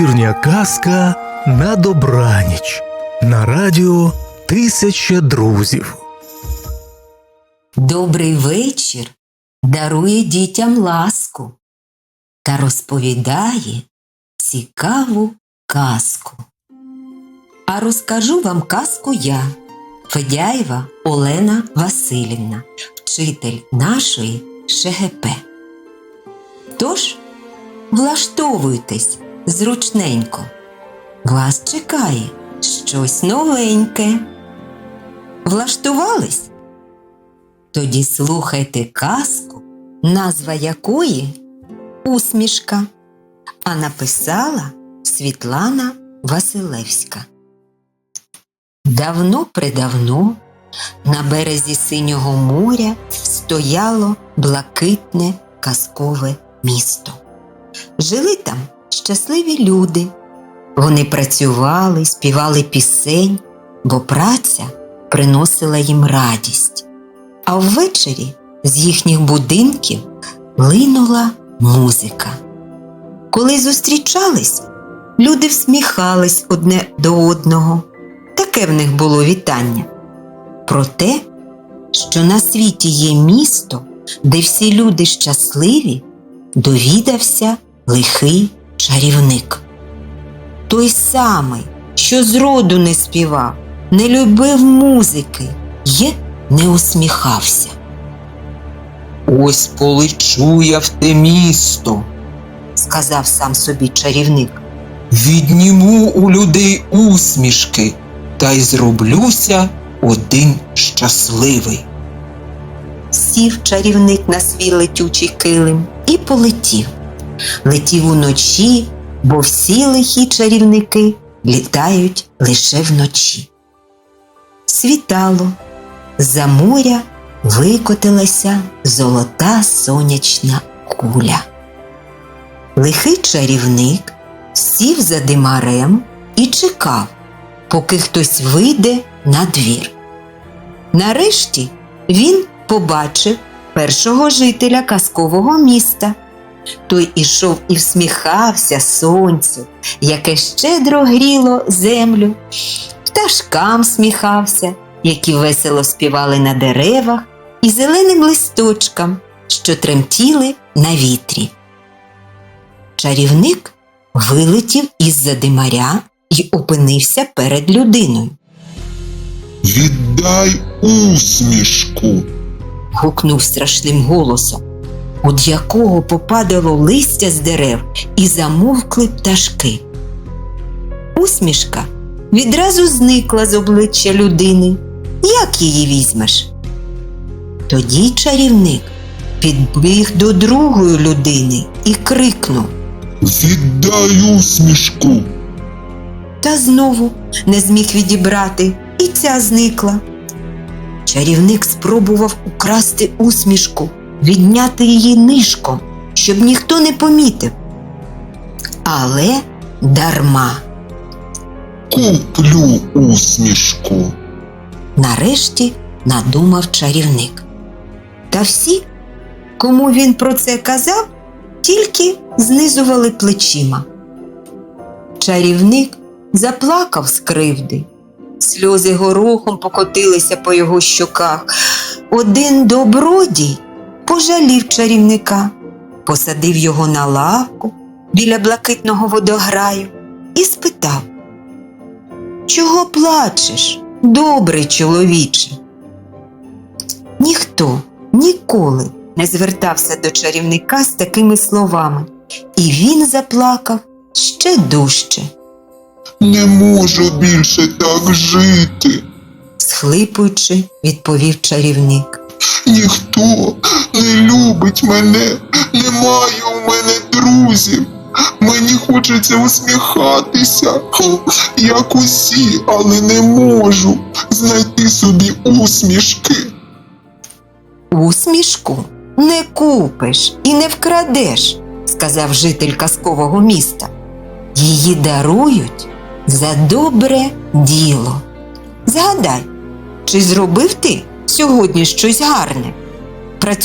Вечірня казка на добраніч на радіо Тисяча друзів. Добрий вечір дарує дітям ласку та розповідає цікаву казку. А розкажу вам казку я, Федяєва Олена Васильівна, вчитель нашої ШГП. Тож, влаштовуйтесь зручненько. Вас чекає щось новеньке. Влаштувались? Тоді слухайте казку, назва якої Усмішка, а написала Світлана Василевська. Давно-предавно на березі синього моря стояло блакитне казкове місто. Жили там щасливі люди. Вони працювали, співали пісень, бо праця приносила їм радість а ввечері з їхніх будинків линула музика. Коли зустрічались, люди всміхались одне до одного. Таке в них було вітання. Про те, що на світі є місто, де всі люди щасливі, довідався лихий чарівник. Той самий, що зроду не співав, не любив музики, є не усміхався. Ось полечу я в те місто, сказав сам собі чарівник. відніму у людей усмішки та й зроблюся один щасливий. Сів чарівник на свій летючий килим і полетів. Летів уночі, бо всі лихі чарівники літають лише вночі. Світало, за моря викотилася золота сонячна куля. Лихий чарівник сів за димарем і чекав, поки хтось вийде на двір. Нарешті він побачив першого жителя казкового міста. Той ішов і всміхався сонцю, яке щедро гріло землю, пташкам сміхався, які весело співали на деревах, і зеленим листочкам, що тремтіли на вітрі. Чарівник вилетів із-за димаря і опинився перед людиною. Віддай усмішку. гукнув страшним голосом, від якого попадало листя з дерев і замовкли пташки. Усмішка відразу зникла з обличчя людини. Як її візьмеш? Тоді чарівник підбіг до другої людини і крикнув. Віддай усмішку. Та знову не зміг відібрати, і ця зникла. Чарівник спробував украсти усмішку, відняти її нишком, щоб ніхто не помітив. Але дарма. Куплю усмішку. Нарешті надумав чарівник. Та всі, кому він про це казав, тільки знизували плечима. Чарівник заплакав з кривди. Сльози горохом покотилися по його щоках. Один добродій пожалів чарівника, посадив його на лавку біля блакитного водограю і спитав: Чого плачеш, добрий чоловіче? Ніхто ніколи не звертався до чарівника з такими словами, і він заплакав ще дужче. Не можу більше так жити. схлипуючи, відповів чарівник. Ніхто не любить мене, немає у мене друзів. Мені хочеться усміхатися, як усі, але не можу знайти собі усмішки. Усмішку не купиш і не вкрадеш, сказав житель казкового міста. Її дарують за добре діло. Згадай, чи зробив ти сьогодні щось гарне?